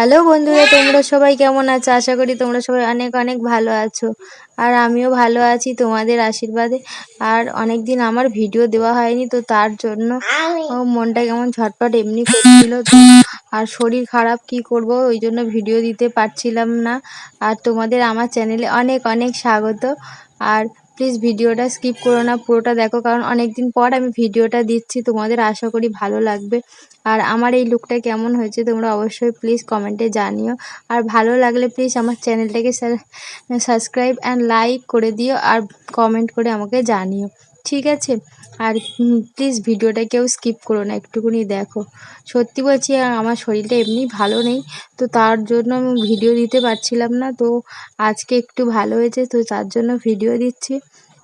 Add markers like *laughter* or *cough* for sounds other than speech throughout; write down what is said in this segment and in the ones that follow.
Hello বন্ধুরা, তোমরা সবাই কেমন আছো? আশা করি তোমরা সবাই অনেক অনেক ভালো আছো। আর আমিও ভালো আছি তোমাদের আশীর্বাদে। আর অনেক দিন আমার ভিডিও দেওয়া হয়নি, তো তার জন্য মনটা কেমন ঝটপট এমনি করছিল তো। আর শরীর খারাপ কি করব, ওই জন্য ভিডিও দিতে পারছিলাম না। আর তোমাদের আমার চ্যানেলে অনেক অনেক স্বাগত। আর প্লিজ ভিডিওটা স্কিপ করো না, পুরোটা দেখো, কারণ অনেক দিন পর আমি ভিডিওটা দিচ্ছি, তোমাদের আশা করি ভালো লাগবে। আর আমার এই লুকটা কেমন হয়েছে তোমরা অবশ্যই প্লিজ কমেন্টে জানিও। আর ভালো লাগলে প্লিজ আমার চ্যানেলটাকে সাবস্ক্রাইব অ্যান্ড লাইক করে দিও, আর কমেন্ট করে আমাকে জানিও। ঠিক আছে? আর প্লিজ ভিডিওটা কেউ স্কিপ করো না, একটুকুনি দেখো। সত্যি বলছি আমার শরীরটা এমনি ভালো নেই, তো তার জন্য আমি ভিডিও দিতে পারছিলাম না, তো আজকে একটু ভালো হয়েছে, তো তার জন্য ভিডিও দিচ্ছি।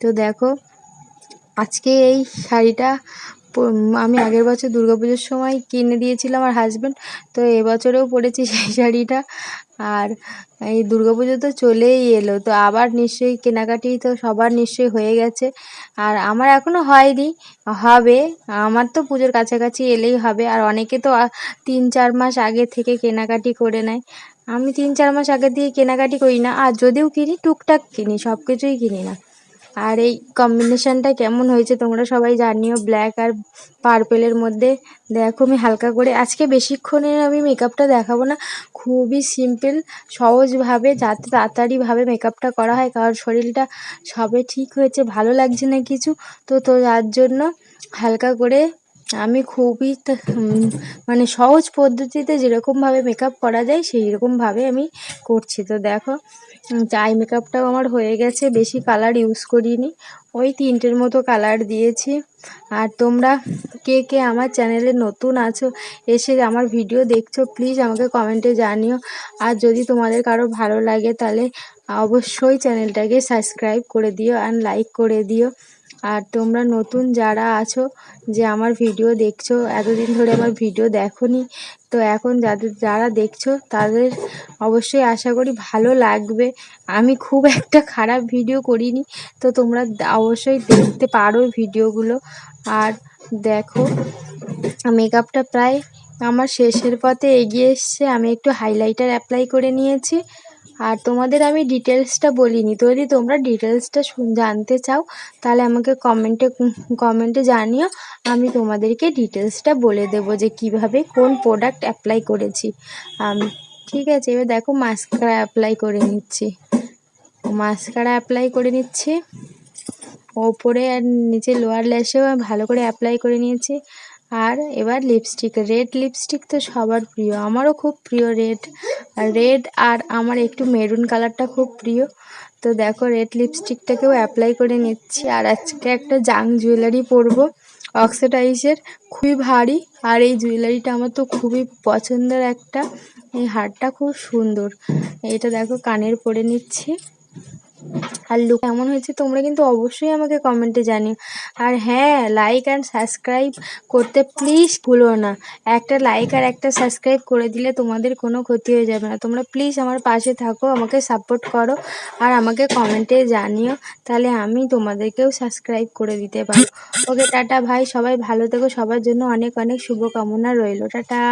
তো দেখো, আজকে এই শাড়িটা আমি আগের বছর পুজোর সময় কিনে দিয়েছিলাম আমার হাজব্যান্ড তো এবছরেও পরেছি *laughs* সেই শাড়িটা। আর এই পুজো তো চলেই এলো, তো আবার নিশ্চয়ই কেনাকাটি তো সবার নিশ্চয়ই হয়ে গেছে। আর আমার এখনও হয়নি, হবে, আমার তো পুজোর কাছাকাছি এলেই হবে। আর অনেকে তো তিন চার মাস আগে থেকে কেনাকাটি করে নেয়। আমি তিন চার মাস আগে দিয়ে কেনাকাটি করি না, আর যদিও কিনি, টুকটাক কিনি সব কিছুই কিনি না। আর এই কম্বিনেশনটা কেমন হয়েছে তোমরা সবাই জানিও ব্ল্যাক আর পার্পেলের মধ্যে। দেখো আমি হালকা করে, আজকে বেশিক্ষণের আমি মেকআপটা দেখাবো না। খুবই সিম্পল সহজভাবে, যাতে তাড়াতাড়িভাবে মেকআপটা করা হয়। কারণ শরীরটা সবে ঠিক হয়েছে, ভালো লাগছে না কিছু। তো তো যার জন্য হালকা করে আমি খুবই মানে সহজ পদ্ধতিতে যেরকমভাবে মেকআপ করা যায় সেই রকমভাবে আমি করছি। তো দেখো আই মেকআপটাও আমার হয়ে গেছে, বেশি কালার ইউজ করিনি। ওই তিনটের মতো কালার দিয়েছি। আর তোমরা কে কে আমার চ্যানেলে নতুন আছো, এসে আমার ভিডিও দেখছ প্লিজ আমাকে কমেন্টে জানিও। আর যদি তোমাদের কারও ভালো লাগে, তাহলে অবশ্যই চ্যানেলটাকে সাবস্ক্রাইব করে দিও অ্যান্ড লাইক করে দিও। আর তোমরা নতুন যারা আছো যে আমার ভিডিও দেখছ, এতদিন ধরে আমার ভিডিও দেখোনি, তো এখন যাদের, যারা দেখছ তাদের অবশ্যই আশা করি ভালো লাগবে। আমি খুব একটা খারাপ ভিডিও করিনি, তো তোমরা অবশ্যই দেখতে পারো ভিডিওগুলো। আর দেখো, মেকআপটা প্রায় আমার শেষের পথে এগিয়ে এসছে। আমি একটু হাইলাইটার অ্যাপ্লাই করে নিয়েছি। আর তোমাদের আমি ডিটেলসটা বলিনি। তো যদি তোমরা ডিটেলসটা জানতে চাও, তাহলে আমাকে কমেন্টে কমেন্টে জানিও। আমি তোমাদেরকে ডিটেলসটা বলে দেবো যে কীভাবে কোন প্রোডাক্ট অ্যাপ্লাই করেছি। ঠিক আছে, এবার দেখো মাস্কারা অ্যাপ্লাই করে নিচ্ছি। মাস্কারা অ্যাপ্লাই করে নিচ্ছি। ওপরে আর নিচে লোয়ার ল্যাশেও ভালো করে অ্যাপ্লাই করে নিয়েছি। আর এবার লিপস্টিক রেড লিপস্টিক তো সবার প্রিয়, আমারও খুব প্রিয় রেড রেড আর আমার একটু মেরুন কালারটা খুব প্রিয়। তো দেখো রেড লিপস্টিকটাকেও অ্যাপ্লাই করে নিচ্ছি, আর আজকে একটা জাং জুয়েলারি পরবো অক্সিডাইজের খুবই ভারী, আর এই জুয়েলারিটা আমার তো খুবই পছন্দের একটা, এই হারটা খুব সুন্দর। এটা দেখো কানের পরে নিচ্ছি। আর লুক কেমন হয়েছে তোমরা কিন্তু অবশ্যই আমাকে কমেন্টে জানিও। আর হ্যাঁ লাইক অ্যান্ড সাবস্ক্রাইব করতে প্লিজ ভুলো না। একটা লাইক আর একটা সাবস্ক্রাইব করে দিলে তোমাদের কোনো ক্ষতি হয়ে যাবে না। তোমরা প্লিজ আমার পাশে থাকো, আমাকে সাপোর্ট করো আর আমাকে কমেন্টে জানিও। তাহলে আমি তোমাদেরকেও সাবস্ক্রাইব করে দিতে পারো ওকে টাটা ভাই, সবাই ভালো থেকো। সবার জন্য অনেক অনেক শুভকামনা রইল। টাটা।